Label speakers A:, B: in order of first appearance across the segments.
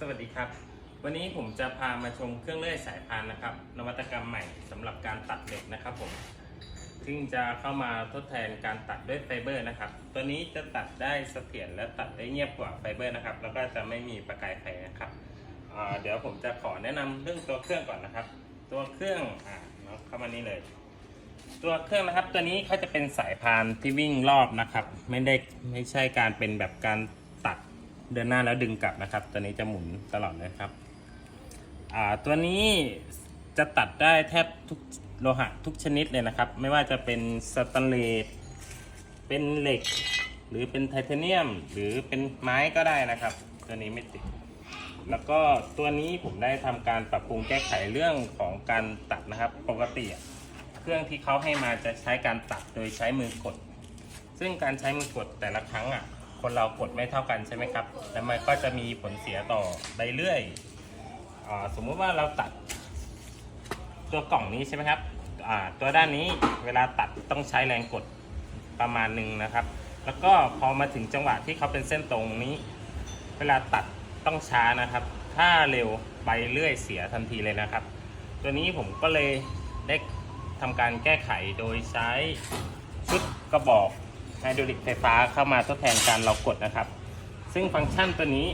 A: สวัสดีครับ วันนี้ผมจะพามาชมเครื่องเลื่อยสายพานนะครับ นวัตกรรมใหม่สำหรับการตัดเหล็กนะครับผมซึ่งจะเข้ามาทดแทนการตัดด้วยไฟเบอร์นะครับ ตัวนี้จะตัดได้เสถียรและตัดได้เงียบกว่าไฟเบอร์นะครับ แล้วก็จะไม่มีประกายไฟนะครับ เดี๋ยวผมจะขอแนะนำเรื่องตัวเครื่องก่อนนะครับ ตัวเครื่องอ่าเนาะเข้ามานี่เลย ตัวเครื่องนะครับ ตัวนี้เขาจะเป็นสายพานที่วิ่งรอบนะครับ ไม่ได้ไม่ใช่การเป็นแบบการตัด เดินหน้าแล้วดึงกลับนะครับ ตัวนี้จะหมุนตลอดเลยครับ อ่าตัวนี้จะตัดได้แทบทุกโลหะทุกชนิดเลยนะครับ ไม่ว่าจะเป็นสแตนเลสเป็นเหล็ก หรือเป็นไทเทเนียม หรือเป็นไม้ก็ได้นะครับ ตัวนี้ไม่ติด แล้วก็ตัวนี้ผมได้ทำการปรับปรุงแก้ไขเรื่องของการตัดนะครับ ปกติเครื่องที่เขาให้มาจะใช้การตัดโดยใช้มือกด ซึ่งการใช้มือกดแต่ละครั้งอะ คนเรากดไม่เท่ากันใช่ไหมครับ แล้วมันก็จะมีผลเสียต่อใบเลื่อยอาสมมุติว่าเราตัดตัวกล่องนี้ใช่ไหมครับอ่าตัวด้านนี้เวลาตัดต้องใช้แรงกดประมาณหนึ่งนะครับ แล้วก็พอมาถึงจังหวะที่เขาเป็นเส้นตรงนี้ เวลาตัดต้องช้านะครับ ถ้าเร็วใบเลื่อยเสียทันทีเลยนะครับ ตัวนี้ผมก็เลยได้ทำการแก้ไขโดยใช้ชุดกระบอก ไฮดรอลิกไฟฟ้าเข้ามาทดแทนการเรากดนะครับ ซึ่งฟังก์ชันตัวนี้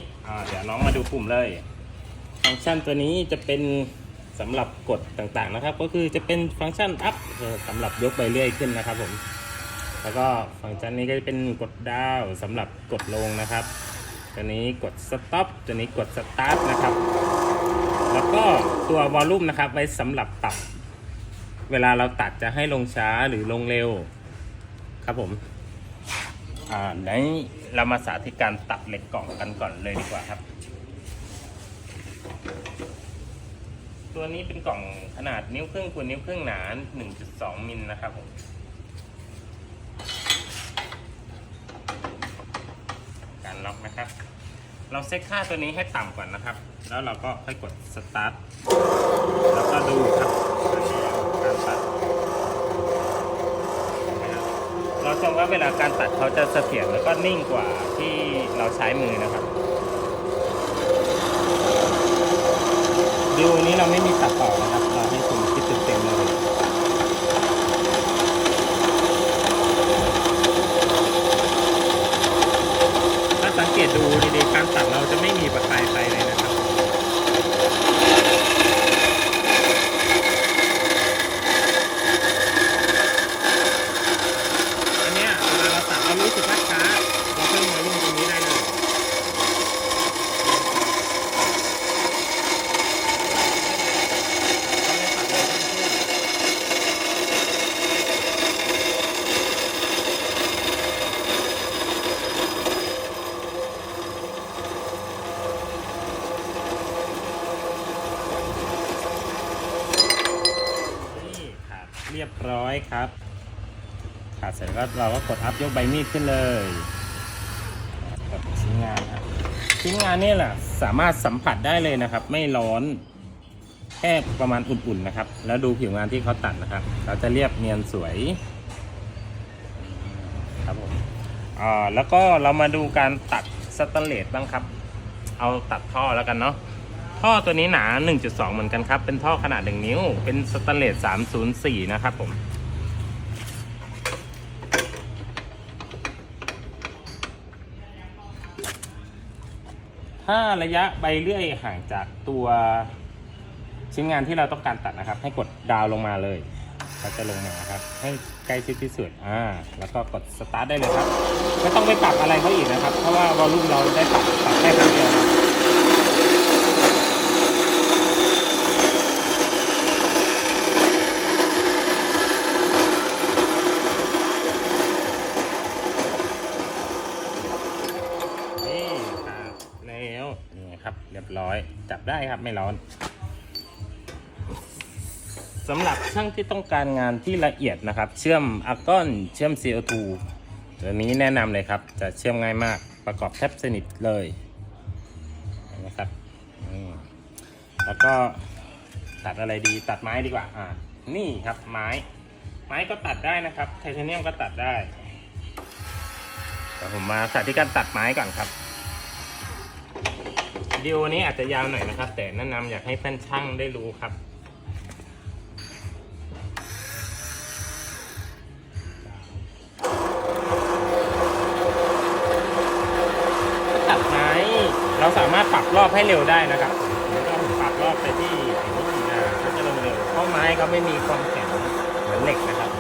A: เดี๋ยวน้องมาดูปุ่มเลย ฟังก์ชันตัวนี้จะเป็นสำหรับกดต่างๆนะครับ ก็คือจะเป็นฟังก์ชันอัพสำหรับยกใบเลื่อยขึ้นนะครับผมแล้วก็ฟังก์ชันนี้ก็จะเป็นกดดาวสำหรับกดลงนะครับ ตัวนี้กดสต็อปตัวนี้กดสตาร์ทนะครับ แล้วก็ตัววอลลุ่มนะครับไว้สำหรับปรับ เวลาเราตัดจะให้ลงช้าหรือลงเร็วครับผม อ่าไหนเรามาสาธิตการตัดเหล็กกล่องกันก่อนเลยดีกว่าครับ ตัวนี้เป็นกล่องขนาดนิ้วครึ่งคูณนิ้วครึ่งหนา 1.2 มิลนะครับผมการล็อกนะครับ เราเซตค่าตัวนี้ให้ต่ำก่อนนะครับ แล้วเราก็ค่อยกดสตาร์ทแล้วก็ดูครับการตัดนะครับ เราชมว่าเวลาการตัดเขาจะเสถียรแล้วก็นิ่งกว่าที่เราใช้มือนะครับดูนี้เราไม่มีตัดต่อนะครับ เราให้คุณคิดเต็มเลยถ้าสังเกตดูดีๆการตัดเราจะไม่มีประกายไฟเลยนะครับ อันเนี้ยเวลาเราตัดเรารู้สึกว่าช้าเราเพิ่มวอลลุ่มตรงนี้ได้เลยเขาเลยตัดเลยทั้งคู่นี่ขาดเรียบ ครับขาดเสร็จแล้วเราก็กดอัพยกใบมีดขึ้นเลยกดชิ้นงานครับชิ้นงานนี่แหละสามารถสัมผัสได้เลยนะครับ ไม่ร้อนแค่ประมาณอุ่นๆนะครับ แล้วดูผิวงานที่เขาตัดนะครับ เราจะเรียบเนียนสวยครับผมอ่าแล้วก็เรามาดูการตัดสแตนเลสบ้างครับ เอาตัดท่อแล้วกันเนาะท่อตัวนี้หนา 1.2 เหมือนกันครับ เป็นท่อขนาด 1 นิ้ว เป็นสแตนเลส304 นะครับผม ถ้าระยะใบเลื่อยห่างจากตัวชิ้นงานที่เราต้องการตัดนะครับ ให้กดดาวลงมาเลยก็จะลงมาครับ ให้ใกล้ชิดที่สุดอ่าแล้วก็กดสตาร์ทได้เลยครับไม่ต้องไปปรับอะไรเขาอีกนะครับ เพราะว่าวอลลุ่มเราได้ปรับปรับแค่ครั้งเดียวครับนี่ครับแล้วนี่ ครับ เรียบร้อย จับได้ครับไม่ร้อนสำหรับช่างที่ต้องการงานที่ละเอียดนะครับ เชื่อมอาร์กอนเชื่อม CO2 ตัวนี้แนะนำเลยครับ จะเชื่อมง่ายมากประกอบแทบสนิทเลยนะครับแล้วก็ตัดอะไรดีตัดไม้ดีกว่าอ่านี่ครับไม้ ไม้ก็ตัดได้นะครับไทเทเนียมก็ตัดได้เดี๋ยวผมมาสาธิตการตัดไม้ก่อนครับ วิดีโอนี้อาจจะยาวหน่อยนะครับ แต่แนะนำอยากให้เพื่อนช่างได้รู้ครับตัดไม้เราสามารถปรับรอบให้เร็วได้นะครับแล้วก็ปรับรอบไปที่นี่นะก็จะเร็วเพราะไม้เขาไม่มีความแข็งเหมือนเหล็กนะครับ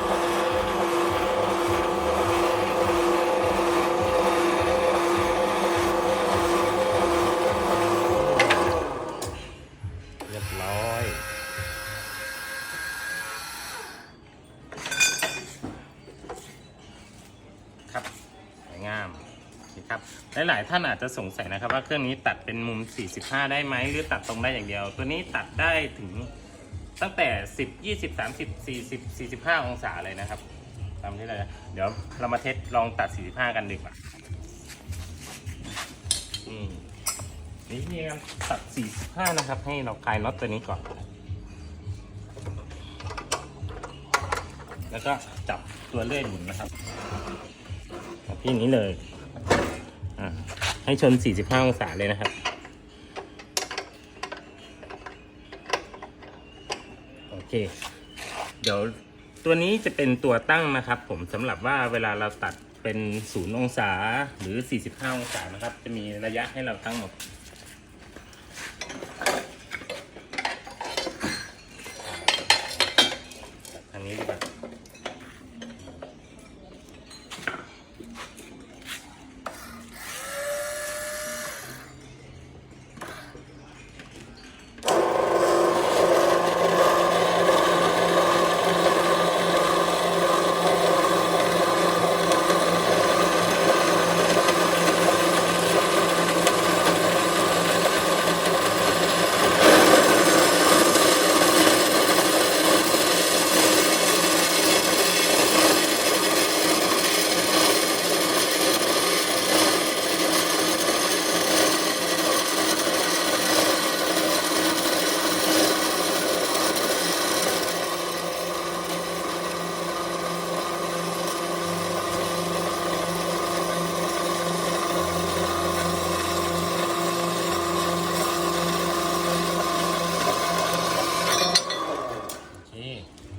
A: เรียบร้อย ครับสวยงามโอเคครับ หลายๆท่านอาจจะสงสัยนะครับ ว่าเครื่องนี้ตัดเป็นมุม 45 ได้ไหมหรือตัดตรงได้อย่างเดียว ตัวนี้ตัดได้ถึงตั้งแต่ 10 20 30 40 45 องศาเลยนะครับตามที่เลยเดี๋ยวเรามาเทสลองตัด 45 กันดีกว่าอืมนี่นี่การตัด 45 นะครับ ให้เราคลายน็อตตัวนี้ก่อน แล้วก็จับตัวเลื่อยหมุนนะครับที่นี้เลย ให้ชน 45 องศาเลยนะครับ โอเค เดี๋ยวตัวนี้จะเป็นตัวตั้งนะครับ ผมสำหรับว่าเวลาเราตัดเป็น 0 องศาหรือ 45 องศานะครับ จะมีระยะให้เราตั้งหมด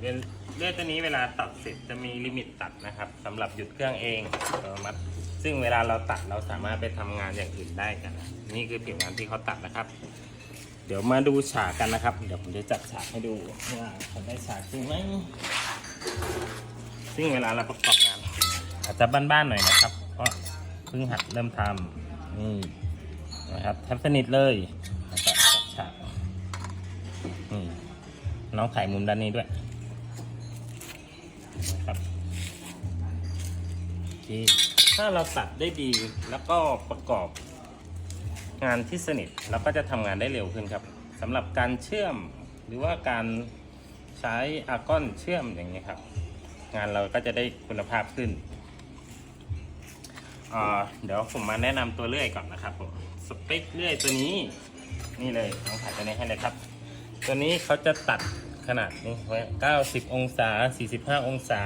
A: เลื่อนเลื่อนตัวนี้เวลาตัดเสร็จจะมีลิมิตตัดนะครับสำหรับหยุดเครื่องเองอัตโนมัติซึ่งเวลาเราตัดเราสามารถไปทำงานอย่างอื่นได้กันนะนี่คือผิวงานที่เขาตัดนะครับ เดี๋ยวมาดูฉากกันนะครับ เดี๋ยวผมจะจัดฉากให้ดูว่าเขาได้ฉากจริงไหมซึ่งเวลาเราประกอบงาน อาจจะบ้านๆหน่อยนะครับ เพราะเพิ่งหัดเริ่มทำนี่นะครับแทบสนิทเลยจัดฉากนี่น้องถ่มุมด้านนี้ด้วย ถ้าเราตัดได้ดีแล้วก็ประกอบงานที่สนิทเราก็จะทำงานได้เร็วขึ้นครับสำหรับการเชื่อมหรือว่าการใช้อาร์กอนเชื่อมอย่างนี้ยครับ งานเราก็จะได้คุณภาพขึ้นเดี๋ยวผมมาแนะนำตัวเลื่อยก่อนนะครับผมสเปคเลื่อยตัวนี้นี่เลยน้องถ่ายตัวนี้ให้เลยครับ ตัวนี้เขาจะตัดขนาดนี้ไว้90 องศา 45 องศา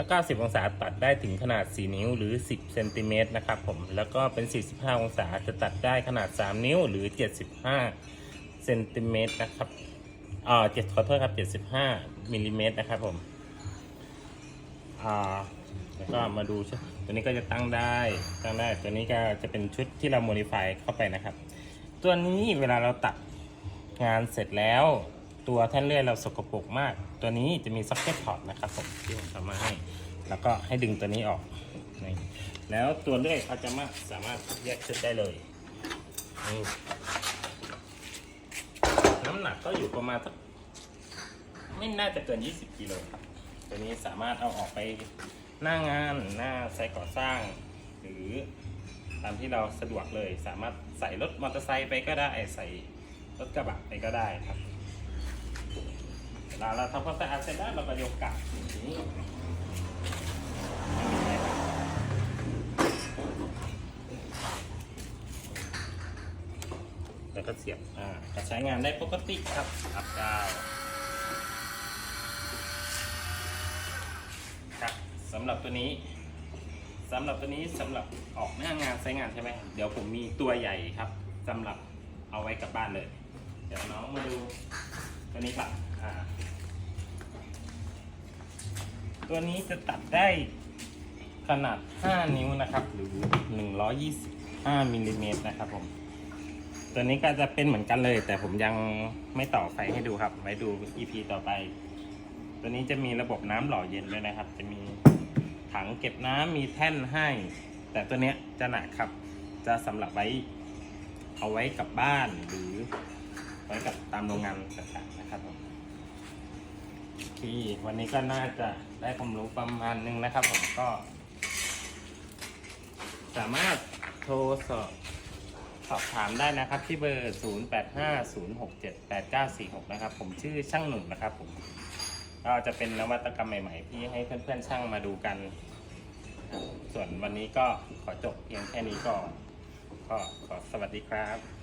A: ถ้า 90 องศาตัดได้ถึงขนาด 4 นิ้วหรือ 10 เซนติเมตรนะครับผม แล้วก็เป็น 45 องศาจะตัดได้ขนาด 3 นิ้วหรือ 75 เซนติเมตรนะครับอ่าเจ็ดขอโทษครับ 75มิลลิเมตรนะครับผมอ่าแล้วก็มาดูชุดตัวนี้ก็จะตั้งได้ ตั้งได้ ตัวนี้ก็จะเป็นชุดที่เราโมดิฟายเข้าไปนะครับ ตัวนี้เวลาเราตัดงานเสร็จแล้ว ตัวแท่นเลื่อยเราสกปรกมาก ตัวนี้จะมีซ็อกเก็ตพอร์ตนะครับผมที่ผมทำมาให้ แล้วก็ให้ดึงตัวนี้ออกนี่แล้วตัวเลื่อยเขาจะมาสามารถแยกชุดได้เลยนี่น้ำหนักก็อยู่ประมาณสักไม่น่าจะเกิน 20กิโลครับตัวนี้สามารถเอาออกไปหน้างานหน้าไซต์ก่อสร้าง หรือตามที่เราสะดวกเลย สามารถใส่รถมอเตอร์ไซค์ไปก็ได้ใส่รถกระบะไปก็ได้ครับ เวลาเราทำความสะอาดเสร็จแล้วเราก็ยกกลับอย่างนี้แล้วก็เสียบอ่าก็ใช้งานได้ปกติครับอัพดาวครับสำหรับตัวนี้สำหรับตัวนี้สำหรับออกหน้างานใช้งานใช่ไหมเดี๋ยวผมมีตัวใหญ่ครับสำหรับเอาไว้กลับบ้านเลย เดี๋ยวน้องมาดูตัวนี้ก่อนอ่าตัวนี้จะตัดได้ขนาด 5 นิ้วนะครับ หรือ 125มิลลิเมตรนะครับผม ตัวนี้ก็จะเป็นเหมือนกันเลย แต่ผมยังไม่ต่อไฟให้ดูครับ ไว้ดู EP ต่อไป ตัวนี้จะมีระบบน้ำหล่อเย็นด้วยนะครับ จะมีถังเก็บน้ำมีแท่นให้ แต่ตัวเนี้ยจะหนักครับ จะสำหรับไว้เอาไว้กับบ้านหรือไว้กับตามโรงงานต่างๆนะครับผม ทีวันนี้ก็น่าจะได้ความรู้ประมาณนึงนะครับผมก็ สามารถโทรสอบสอบถามได้นะครับที่เบอร์ 0850678946 นะครับ ผมชื่อช่างหนุ่มนะครับผมก็จะเป็นนวัตกรรมใหม่ๆ ที่ให้เพื่อนๆช่างมาดูกัน ส่วนวันนี้ก็ขอจบเพียงแค่นี้ก่อนก็ขอสวัสดีครับ